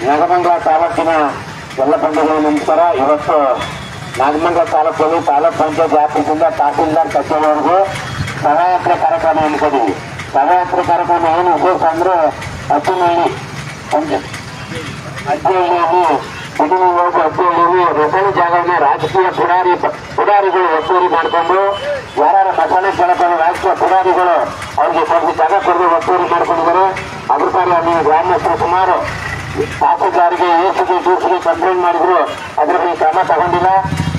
ನಾಗಮಂಗಲ ತಾಲೂಕಿನ ಎಲ್ಲ ಬಂಧುಗಳು ನಮಸ್ಕಾರ ಇವತ್ತು ನಾಗಮಂಗಲ ತಾಲೂಕಲ್ಲಿ ತಾಲೂಕ್ ಪಂಚಾಯತ್ ವ್ಯಾಪ್ತಿಯಿಂದ ತಹಸೀಲ್ದಾರ್ ಕಚೇರಿವರೆಗೂ ಸಭಾಯಾತ್ರೆ ಕಾರ್ಯಕ್ರಮ ಹಮ್ಮಿಕೊಂಡಿದ್ವಿ ಸಭಾಯಾತ್ರೆ ಕಾರ್ಯಕ್ರಮ ಏನು ಉದ್ದೇಶ ಅಂದ್ರೆ ಪಂಚಾಯತ್. ಅಜ್ಜಿಹಳ್ಳಿಯಲ್ಲಿ ಹೋಗಿ ಅಜ್ಜಿಹಳ್ಳಿಯಲ್ಲಿ ರಸಣಿ ಜಾಗವನ್ನು ರಾಜಕೀಯ ಪುಡಾರಿ ಪುಡಾರಿಗಳು ಒತ್ತುವರಿ ಮಾಡಿಕೊಂಡು ಯಾರು ಮಸಾಲೆ ಕೇಳಕೊಂಡು ರಾಜಕೀಯ ಪುಡಾರಿಗಳು ಅವ್ರಿಗೆ ಸ್ವಲ್ಪ ಜಾಗ ಕೊಡದೆ ಒತ್ತುವರಿ ಮಾಡ್ಕೊಂಡಿದ್ದಾರೆ. ಅದ್ರ ಕಾರಣ ನೀವು ಗ್ರಾಮಸ್ಥರು ಸುಮಾರು ತಹಸೀಲ್ದಾರ್ಗೆ ಎಸಿಗೆ ಡಿಸಿಗೆ ಕಂಪ್ಲೇಂಟ್ ಮಾಡಿದ್ರು, ಅದರಲ್ಲಿ ಕ್ರಮ ತಗೊಂಡಿಲ್ಲ.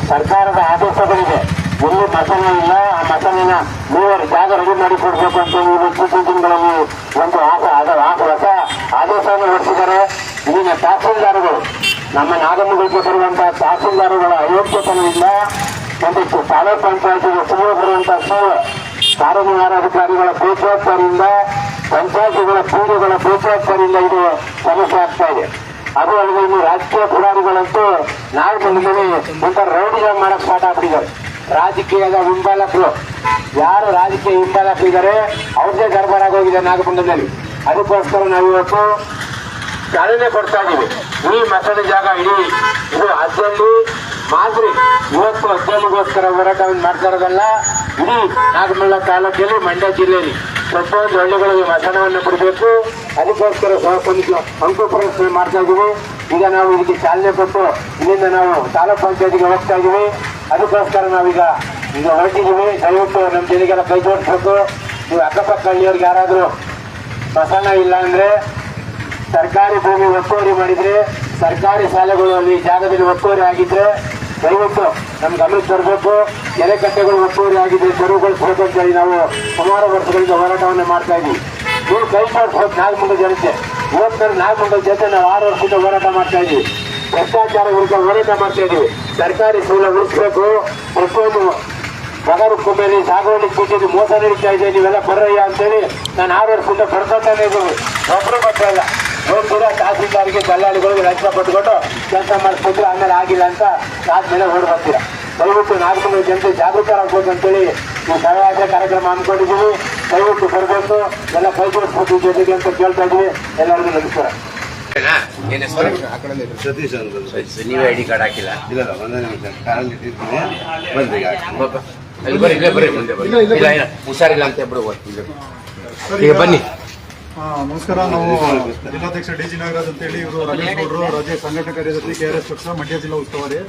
ಸರ್ಕಾರದ ಆದೇಶಗಳಿದೆ. ಎಲ್ಲಿ ಮಸಾಲೆ ಇಲ್ಲ. ಆ ಮಸಾಲೆನ ಮೂವರು ಜಾಗ ರೆಡಿ ಮಾಡಿ ಕೊಡಬೇಕು ಅಂತ ಇತ್ತೀಚಿನ ದಿನಗಳಲ್ಲಿ ಒಂದು ಆಸ ಅದ ಹೊಸ ಆದೇಶವನ್ನು ಹೊರಡಿಸಿದ್ದಾರೆ. ಇಲ್ಲಿನ ತಹಸೀಲ್ದಾರ್ಗಳು, ನಮ್ಮ ನಾಗಮ್ಮಗಳಿಗೆ ಬರುವಂತಹ ತಹಸೀಲ್ದಾರ್ಗಳ ಅಯೋಗ್ಯತನದಿಂದ ಒಂದಿಷ್ಟು ತಾಲೂಕ್ ಪಂಚಾಯತಿಗೆ ಸುಮಾರು ಬರುವಂತಹ ಸೇವೆ ಕಾರ್ಯನಿರ್ವಹಣಾಧಿಕಾರಿಗಳ ಬೇಜವಾಬ್ದಾರಿಯಿಂದ ಪಂಚಾಯತಿಗಳ ಪೂಜೆಗಳ ಬೇಜವಾಬ್ದಾರಿಯಿಂದ ಇದು ಸಮಸ್ಯೆ ಆಗ್ತಾ ಇದೆ. ಅದು ಅಲ್ಲದೆ ಇನ್ನು ರಾಜಕೀಯ ಪುಡಾರಿಗಳಂತೂ ಮಂದಿ ಒಂಥರ ರೌಡಿಗಳ ಮಾಡಕ್ ಸ್ಟಾರ್ಟ್ ಆಗ್ಬಿಟ್ಟಿದ್ದಾರೆ. ರಾಜಕೀಯದ ಹಿಂಬಾಲಕರು. ಯಾರು ರಾಜಕೀಯ ಹಿಂಬಾಲಕರಿದ್ದಾರೆ ಅವ್ರದೇ ಗರ್ಭರಾಗೋಗಿದೆ ನಾಗಮಂಗಲದಲ್ಲಿ ಅದಕ್ಕೋಸ್ಕರ ನಾವು ಇವತ್ತು ಚಾಲನೆ ಕೊಡ್ತಾ ಇದ್ದೀವಿ. ಈ ಮಸಾಲೆ ಜಾಗ ಇಡೀ ಇದು ಅಜ್ಜಲ್ಲಿ ಮಾದರಿ. ಇವತ್ತು ಅಜ್ಜಲ್ಲಿಗೋಸ್ಕರ ಹೋರಾಟವನ್ನು ಮಾಡ್ತಾ ಇರೋದಲ್ಲ, ಇಡೀ ನಾಗಮಲ್ಲ ತಾಲೂಕಲ್ಲಿ, ಮಂಡ್ಯ ಜಿಲ್ಲೆಯಲ್ಲಿ. ಪ್ರತಿಯೊಂದು ಹಳ್ಳಿಗಳಿಗೆ ವಚನವನ್ನು ಕೊಡಬೇಕು. ಅದಕ್ಕೋಸ್ಕರ ಅಂಕು ಅಂಕುಪ್ರದರ್ಶನ ಮಾಡ್ತಾ ಇದ್ದೀವಿ. ಈಗ ನಾವು ಇದಕ್ಕೆ ಚಾಲನೆ ಕೊಟ್ಟು ಇಲ್ಲಿಂದ ನಾವು ತಾಲೂಕ್ ಪಂಚಾಯತಿಗೆ ಹೋಗ್ತಾ ಇದ್ದೀವಿ. ಅದಕ್ಕೋಸ್ಕರ ನಾವೀಗ ಈಗ ಹೊರಟಿದ್ದೀವಿ. ದಯವಿಟ್ಟು ನಮ್ಮ ಜನಗಳ ಕೈ ಜೋಡಿಸ್ಬೇಕು. ನೀವು ಅಕ್ಕಪಕ್ಕ ಹಳ್ಳಿಯವ್ರಿಗೆ ಯಾರಾದರೂ ಮಸಾಲ ಇಲ್ಲ ಅಂದರೆ ಸರ್ಕಾರಿ ಭೂಮಿ ಒತ್ತುವರಿ ಮಾಡಿದರೆ, ಸರ್ಕಾರಿ ಶಾಲೆಗಳು ಅಲ್ಲಿ ಜಾಗದಲ್ಲಿ ಒತ್ತುವರಿ ಆಗಿದ್ರೆ ದಯವಿಟ್ಟು ನಮ್ ಗಮನಕ್ಕೆ ತರಬೇಕು ಕೆರೆ ಕಟ್ಟೆಗಳು ಒತ್ತುವರಿ ಆಗಿದೆ. ತೆರವುಗಳು ಹೇಳಿ ನಾವು ಸುಮಾರು ವರ್ಷಗಳಿಂದ ಹೋರಾಟವನ್ನು ಮಾಡ್ತಾ ಇದ್ದೀವಿ. ನೀವು ಕೈ ಹೋಗಿ ನಾಲ್ಕು ಜನತೆ ಹೋಗ್ತಾರೆ ನಾಗಮಂಗಲ ಜನತೆ ನಾವು ಆರು ವರ್ಷದಿಂದ ಹೋರಾಟ ಮಾಡ್ತಾ ಇದ್ದೀವಿ. ಭ್ರಷ್ಟಾಚಾರ ವಿರುದ್ಧ ಹೋರಾಟ ಮಾಡ್ತಾ ಇದ್ದೀವಿ. ಸರ್ಕಾರಿ ಸೂಲ ಉಳಿಸ್ಬೇಕು. ಪ್ರತಿಯೊಂದು ಬಗರು ಮೇಲೆ ಸಾಗುವಳಿ ಕೂತಿದ್ದು ಮೋಸ ನಡೀತಾ ಇದೆ. ನೀವೆಲ್ಲ ಬರ್ರಯ್ಯ ಅಂತೇಳಿ ನಾನು ಆರು ವರ್ಷದಿಂದ ಬರ್ಕೊತಾನೆ ಇದ್ದೀವಿ ಒಬ್ಬರು ಬರ್ತಾ ಇಲ್ಲ. ನೋಡ್ತೀರ ತಹಸೀಲ್ದಾರಿಗೆ ದಲ್ಲಾಳಿಗಳಿಗೆ ಲಂಚ ಪಟ್ಟುಕೊಂಡು ಕೆಲಸ ಮಾಡಿಸ್ಕೊಂಡ್ರೆ ಆಮೇಲೆ ಆಗಿಲ್ಲ ಅಂತ ಆದ್ಮೇಲೆ ಓಡ್ ಬರ್ತೀರಾ. ದಯವಿಟ್ಟು ನಾಗಮಂಗಲ ಜನತೆ ಜಾಗೃತರಾಗ್ಬೋದು ಅಂತೇಳಿ ನಾವು ಸಹಾಯ ಕಾರ್ಯಕ್ರಮ ಅಂದ್ಕೊಂಡಿದ್ದೀವಿ ದಯವಿಟ್ಟು ಬರಬೇಕು. ಎಲ್ಲ ಕೈ ಜೋಡಿಸ್ಬೇಕು ಜೊತೆಗೆ ಅಂತ ಕೇಳ್ತಾ ಇದ್ದೀವಿ. ಎಲ್ಲರಿಗೂ ನಮಸ್ಕಾರ. ಏನ್? ಹೆಸರು? ಸತೀಶ್ ಅಂತ ನೀವೇ ಐ ಡಿ ಕಾರ್ಡ್ ಹಾಕಿಲ್ಲ? ಇಲ್ಲ ಒಂದೇ ನಿಮಿಷ. ಕಾರಲ್ಲಿ ಇಟ್ಟಿರ್ತೀನಿ. ಬಂದ್ರಿ ಈಗ ಪಾಪ. ಇಲ್ಲಿ ಬರ್ರಿ ಇಲ್ಲೇ ಬರ್ರಿ ಮುಂದೆ ಬರ್ರಿ ಇಲ್ಲ ಇಲ್ಲ ಹುಷಾರಿಲ್ಲ ಅಂತ ಬಿಡುವ ಈಗ ಬನ್ನಿ. ನಮಸ್ಕಾರ. ನಾವು ಜಿಲ್ಲಾಧ್ಯಕ್ಷ ಡಿ ಜಿ ನಾಗರಾಜ್ ಅಂತ ಹೇಳಿ ಇವರು ರಮೇಶ್ ಗೌಡರು ರಾಜ್ಯ ಸಂಘಟನಾ ಕಾರ್ಯದರ್ಶಿ ಕೆ ಆರ್ ಎಸ್ ಪಕ್ಷ ಮಂಡ್ಯ ಜಿಲ್ಲಾ ಉಸ್ತುವಾರಿ.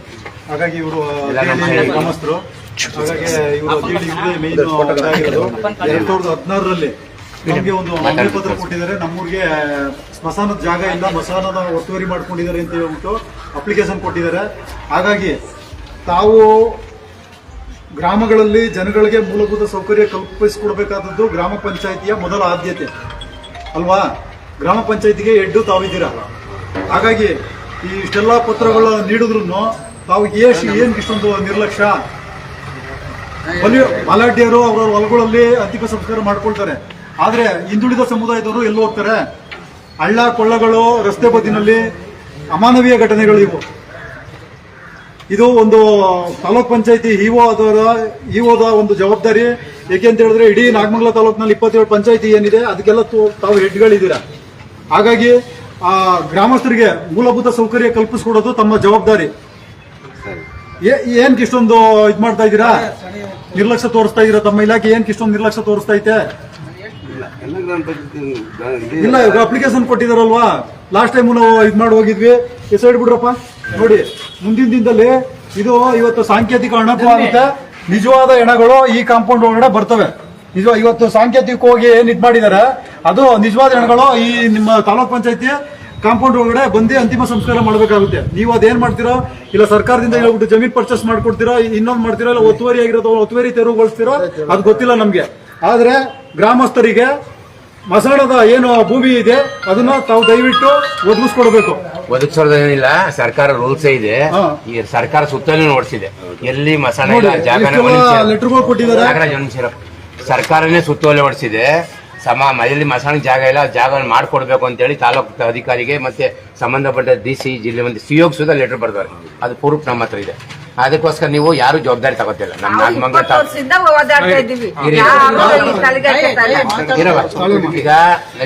ಹಾಗಾಗಿ ಇವರು ಎಲ್ಲ ಗ್ರಾಮಸ್ಥರು. ಹಾಗಾಗಿ ಇವರು ಜೆಡಿ ಇವರೇ ಮೇನ್ ಆಗಿರೋದು ಎರಡ್ ಸಾವಿರದ ಹದಿನಾರರಲ್ಲಿ ನಮಗೆ ಒಂದು ಮನವಿ ಪತ್ರ ಕೊಟ್ಟಿದ್ದಾರೆ. ನಮ್ಮೂರಿಗೆ ಸ್ಮಶಾನದ ಜಾಗ ಇಲ್ಲ ಸ್ಮಶಾನದ ಒತ್ತುವರಿ ಮಾಡ್ಕೊಂಡಿದ್ದಾರೆ ಅಂತ ಹೇಳ್ಬಿಟ್ಟು ಅಪ್ಲಿಕೇಶನ್ ಕೊಟ್ಟಿದ್ದಾರೆ. ಹಾಗಾಗಿ ತಾವು ಗ್ರಾಮಗಳಲ್ಲಿ ಜನಗಳಿಗೆ ಮೂಲಭೂತ ಸೌಕರ್ಯ ಕಲ್ಪಿಸಿಕೊಡ್ಬೇಕಾದದ್ದು ಗ್ರಾಮ ಪಂಚಾಯಿತಿಯ ಮೊದಲ ಆದ್ಯತೆ. ಅಲ್ವಾ? ಗ್ರಾಮ ಪಂಚಾಯತಿಗೆ ಎಡ್ಡು ತಾವಿದ್ದೀರಾ? ಹಾಗಾಗಿ ಈ ಇಷ್ಟೆಲ್ಲ ಪತ್ರಗಳು ನೀಡಿದ್ರು ತಾವು ಏಷ್ ಏನ್ ಇಷ್ಟೊಂದು ನಿರ್ಲಕ್ಷ್ಯ? ಮಲಾಢ್ಯರು ಅವರ ಹೊಲಗಳಲ್ಲಿ ಅಂತಿಮ ಸಂಸ್ಕಾರ ಮಾಡ್ಕೊಳ್ತಾರೆ. ಆದ್ರೆ ಹಿಂದುಳಿದ ಸಮುದಾಯದವರು ಎಲ್ಲೂ ಹೋಗ್ತಾರೆ? ಹಳ್ಳ, ಕೊಳ್ಳಗಳು, ರಸ್ತೆ ಬದಿನಲ್ಲಿ ಅಮಾನವೀಯ ಘಟನೆಗಳು ಇವು. ಇದು ಒಂದು ತಾಲೂಕ್ ಪಂಚಾಯತಿ ಇಒ ಅದರ, ಇಒದ ಒಂದು ಜವಾಬ್ದಾರಿ. ಏಕೆ ಅಂತ ಹೇಳಿದ್ರೆ ಇಡೀ ನಾಗಮಂಗಲ ತಾಲೂಕಿನಲ್ಲಿ ಇಪ್ಪತ್ತೇಳು ಪಂಚಾಯತಿ ಏನಿದೆ, ಅದಕ್ಕೆಲ್ಲ ತಾವು ಹೆಡ್ಗಳಿದ್ದೀರಾ? ಹಾಗಾಗಿ ಆ ಗ್ರಾಮಸ್ಥರಿಗೆ ಮೂಲಭೂತ ಸೌಕರ್ಯ ಕಲ್ಪಿಸ್ಕೊಡೋದು ತಮ್ಮ ಜವಾಬ್ದಾರಿ. ಏನ್ ಇಷ್ಟೊಂದು ಇದ್ ಮಾಡ್ತಾ ಇದ್ದೀರಾ? ನಿರ್ಲಕ್ಷ್ಯ ತೋರಿಸ್ತಾ ಇದೀರಾ ತಮ್ಮ ಇಲಾಖೆ? ಏನ್ ಇಷ್ಟೊಂದು ನಿರ್ಲಕ್ಷ್ಯ ತೋರಿಸ್ತಾ ಐತೆ? ಇಲ್ಲ ಅಪ್ಲಿಕೇಶನ್ ಕೊಟ್ಟಿದಾರಲ್ವಾ? ಲಾಸ್ಟ್ ಟೈಮ್ ನಾವು ಇದ್ ಮಾಡಿ ಹೋಗಿದ್ವಿ. ಎಸ್ ಬಿಡ್ರಪ್ಪ, ನೋಡಿ ಮುಂದಿನ ದಿನದಲ್ಲಿ ಇದು ಇವತ್ತು ಸಾಂಕೇತಿಕ ಹಣப்பு ಆಗುತ್ತೆ. ನಿಜವಾದ ಹೆಣಗಳು ಈ ಕಾಂಪೌಂಡ್ ಒಳಗಡೆ ಬರ್ತವೆ. ನಿಜ ಇವತ್ತು ಸಾಂಕೇತಿಕ ಹೋಗಿ ಏನ್ ಇದು ಮಾಡಿದ್ದಾರೆ ಅದು ನಿಜವಾದ ಹೆಣಗಳು ಈ ನಿಮ್ಮ ತಾಲೂಕ್ ಪಂಚಾಯತಿ ಕಾಂಪೌಂಡ್ ಒಳಗಡೆ ಬಂದು ಅಂತಿಮ ಸಂಸ್ಕಾರ ಮಾಡಬೇಕಾಗುತ್ತೆ. ನೀವು ಅದೇನ್ ಮಾಡ್ತೀರೋ, ಇಲ್ಲ ಸರ್ಕಾರದಿಂದ ಹೇಳ್ಬಿಟ್ಟು ಜಮೀನ್ ಪರ್ಚೇಸ್ ಮಾಡ್ಕೊಡ್ತೀರೋ, ಇನ್ನೊಂದು ಮಾಡ್ತೀರೋ, ಇಲ್ಲ ಒತ್ತುವರಿ ಆಗಿರೋದು, ಒತ್ತುವರಿ ತೆರವುಗೊಳಿಸ್ತೀರೋ, ಅದು ಗೊತ್ತಿಲ್ಲ ನಮ್ಗೆ. ಆದ್ರೆ ಗ್ರಾಮಸ್ಥರಿಗೆ ಮಸಾಣದ ಏನು ಭೂಮಿ ಇದೆ ಅದನ್ನ ತಾವು ದಯವಿಟ್ಟು ಒದಗಿಸ್ಕೊಡ್ಬೇಕು. ಒದಗಿಸೋದೇನಿಲ್ಲ ಸರ್ಕಾರ ರೂಲ್ಸ್ ಇದೆ. ಈ ಸರ್ಕಾರ ಸುತ್ತಲೂ ನೋಡಿಸಿದೆ. ಎಲ್ಲಿ ಮಸಾಣ ಇಲ್ಲ ಜಾಗನ. ಲೆಟರ್ಗಳು ಕೊಟ್ಟಿದ್ದಾರೆ. ನಾಗರಾಜ್. ಸರ್ಕಾರನೇ ಸುತ್ತೋಲೆ ಹೊಡಿಸಿದೆ ಸಮ ಎಲ್ಲಿ ಮಸಾಣಕ್ಕೆ ಜಾಗ ಇಲ್ಲ ಜಾಗ ಮಾಡ್ಕೊಡ್ಬೇಕು ಅಂತ ಹೇಳಿ ತಾಲೂಕು ಅಧಿಕಾರಿಗೆ ಮತ್ತೆ ಸಂಬಂಧಪಟ್ಟ ಡಿ ಸಿ ಜಿಲ್ಲೆ ಮಂದಿ ಸಿಯೋಗ್ ಸುದ ಲೆಟರ್ ಬರ್ತಾರೆ ಅದು ಪ್ರೂಫ್ ನಮ್ಮ ಹತ್ರ ಇದೆ. ಅದಕ್ಕೋಸ್ಕರ ನೀವು ಯಾರು ಜವಾಬ್ದಾರಿ ತಗೋತಿಲ್ಲ ನಮ್ಮ ನಾಗಮಂಗಲ. ಈಗ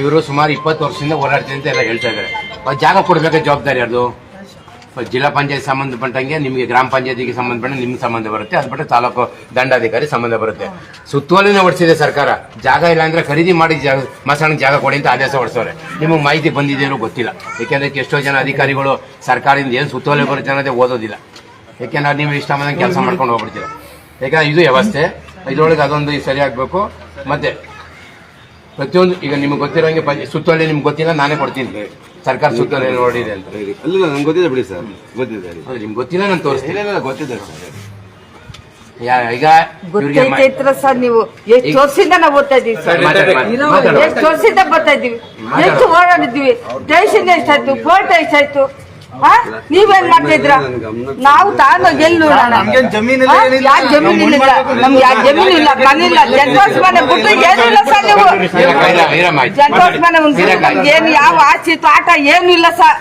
ಇವರು ಸುಮಾರು ಇಪ್ಪತ್ತು ವರ್ಷದಿಂದ ಓಡಾಡ್ತೀನಿ ಅಂತ ಎಲ್ಲ ಹೇಳ್ತಾ ಇದ್ದಾರೆ ಜಾಗ ಕೊಡ್ಬೇಕು ಜವಾಬ್ದಾರಿ ಅದು ಜಿಲ್ಲಾ ಪಂಚಾಯತ್ ಸಂಬಂಧಪಟ್ಟಂಗೆ ನಿಮಗೆ ಗ್ರಾಮ ಪಂಚಾಯತಿಗೆ ಸಂಬಂಧಪಟ್ಟ ನಿಮ್ಗೆ ಸಂಬಂಧ ಬರುತ್ತೆ ಅದು ಬಿಟ್ಟು ತಾಲೂಕು ದಂಡಾಧಿಕಾರಿ ಸಂಬಂಧ ಬರುತ್ತೆ ಸುತ್ತೋಲಿನ ಹೊಡಿಸಿದೆ ಸರ್ಕಾರ ಜಾಗ ಇಲ್ಲ ಅಂದ್ರೆ ಖರೀದಿ ಮಾಡಿ ಜಾಗ ಮಸಾಣಕ್ಕೆ ಜಾಗ ಕೊಡಿ ಅಂತ ಆದೇಶ ಹೊಡಿಸೋರೆ ನಿಮಗೆ ಮಾಹಿತಿ ಬಂದಿದೆಯೋ ಗೊತ್ತಿಲ್ಲ ಯಾಕೆಂದ್ರೆ ಎಷ್ಟೋ ಜನ ಅಧಿಕಾರಿಗಳು ಸರ್ಕಾರದಿಂದ ಏನು ಸುತ್ತೋಲೆ ಬರುತ್ತೆ ಅನ್ನೋದೇ ಓದೋದಿಲ್ಲ ಯಾಕೆಂದ್ರೆ ನೀವು ಇಷ್ಟ ಬಂದಂಗೆ ಕೆಲಸ ಮಾಡ್ಕೊಂಡು ಹೋಗ್ಬಿಡ್ತೀರ? ಯಾಕಂದ್ರೆ ಇದು ವ್ಯವಸ್ಥೆ? ಇದ್ರೊಳಗೆ ಅದೊಂದು ಸರಿ ಆಗ್ಬೇಕು. ಮತ್ತೆ ಪ್ರತಿಯೊಂದು ಈಗ ನಿಮ್ಗೆ ಗೊತ್ತಿರೋಂಗೆ ಸುತ್ತೋಲೆ ನಿಮ್ಗೆ ಗೊತ್ತಿಲ್ಲ ನಾನೇ ಕೊಡ್ತೀನಿ. ಸರ್ಕಾರ ಸುತ್ತೋಲೆ ನೋಡಿದೆ ಅಂತ. ಅಲ್ಲ ನಂಗೆ ಗೊತ್ತಿದೆ ಬಿಡಿ ಸರ್. ಗೊತ್ತಿದೆ. ನಿಮ್ಗೆ ಗೊತ್ತಿಲ್ಲ ನಾನು ತೋರಿಸ್ತೀನಿ. ಗೊತ್ತಿದೆ ಸರ್. ಯಾ- ಈಗ ಗೊತ್ತೈತ್ರ ಸರ್ ನೀವು? ಎಷ್ಟು ವರ್ಷದಿಂದ ನಾವು ಓದ್ತಾ ಇದೀವಿ ಸರ್. ಎಷ್ಟು ವರ್ಷದಿಂದ ಬರ್ತಾ ಇದೀವಿ? ಎಷ್ಟು ಓಡಾಡಿದ್ವಿ ಸ್ಟೇಷನ್ ಎಷ್ಟಾಯ್ತು? ಕೋರ್ಟ್ ಎಷ್ಟಾಯ್ತು? ನೀವೇನ್ ಮಾಡ್ತಿದ್ರ ನಾವು ತಾನು ಗೆಲ್ಲು ಯಾಕೆ ಜಮೀನು ಇಲ್ಲ ನಮ್ಗೆ ಯಾಕೆ ಜಮೀನು ಇಲ್ಲ ಮನಿಲ್ಲ ಜನ್ವಾಸ್ ಮನೆ ಬಿಟ್ಟು ಏನಿಲ್ಲ ಇಲ್ಲ ಸರ್ ನೀವು? ವೀರಮ್ಮ ಮನೆ ಒಂದು ನಮ್ಗೆ ಏನು ಯಾವ ಆಚೆ ತಾಟ ಏನು ಇಲ್ಲ ಸರ್.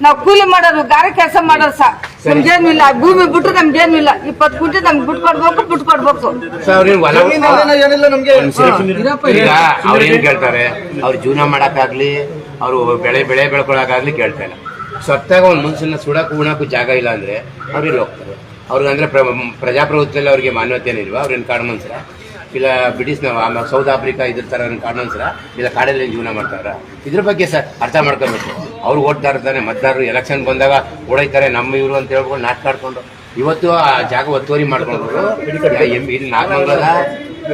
ನಾವು ಕೂಲಿ ಮಾಡೋರು ಗಾರೆ ಕೆಲಸ ಮಾಡೋದು ಸರ್. ನಮ್ಗೇನು ಇಲ್ಲ ಭೂಮಿ ಬಿಟ್ಟು ನಮ್ಗೇನು ಇಲ್ಲ ಇಪ್ಪತ್ತು ಗುಂಟೆ ನಮ್ಗೆ ಬಿಟ್ಟು ಕೊಡ್ಬೇಕು ಸರ್, ಕೊಡ್ಬೇಕು. ಅವ್ರೇನ್ ಕೇಳ್ತಾರೆ? ಅವ್ರು ಜೀವನ ಮಾಡಕ್ಕಾಗ್ಲಿ ಅವ್ರು ಬೆಳೆ ಬೆಳೆ ಬೆಳ್ಕೊಳಕ್ಕಾಗ್ಲಿ ಕೇಳ್ತಾ ಇಲ್ಲ. ಸತ್ತಾಗ ಒಂದು ಮನುಷ್ಯನ ಸುಡಕ್ಕೆ ಉಣಕ್ಕೂ ಜಾಗ ಇಲ್ಲ ಅಂದರೆ ಅವ್ರಿಗೆ ಹೋಗ್ತಾರೆ ಅವ್ರಿಗೆ ಅಂದರೆ ಪ್ರ- ಪ್ರಜಾಪ್ರಭುತ್ವದಲ್ಲಿ ಅವ್ರಿಗೆ ಮಾನ್ಯತೆಯೇನಿಲ್ವಾ ಅವ್ರೇನು ಕಾಡು ಮನುಷ್ಯರ ಇಲ್ಲ ಬ್ರಿಟಿಷ್ ಆಮೇಲೆ ಸೌತ್ ಆಫ್ರಿಕಾ ಇದ್ರ ಥರ ಕಾಡು ಇಲ್ಲ ಕಾಡಲ್ಲಿ ಜೀವನ ಮಾಡ್ತಾರ ಇದ್ರ ಬಗ್ಗೆ ಸರ್ ಅರ್ಥ ಮಾಡ್ಕೋಬೇಕು. ಅವ್ರು ಓಡ್ತಾ ಇರ್ತಾರೆ ಮತದಾರರು ಎಲೆಕ್ಷನ್ ಬಂದಾಗ ಓಡೈತಾರೆ, ನಮ್ಮ ಇವರು ಅಂತ ಹೇಳ್ಬೋದು ನಾಟಕ ಆಡ್ಕೊಂಡು ಇವತ್ತು ಆ ಜಾಗ ಒತ್ತುವರಿ ಮಾಡ್ಕೊಂಡು ಇಲ್ಲಿ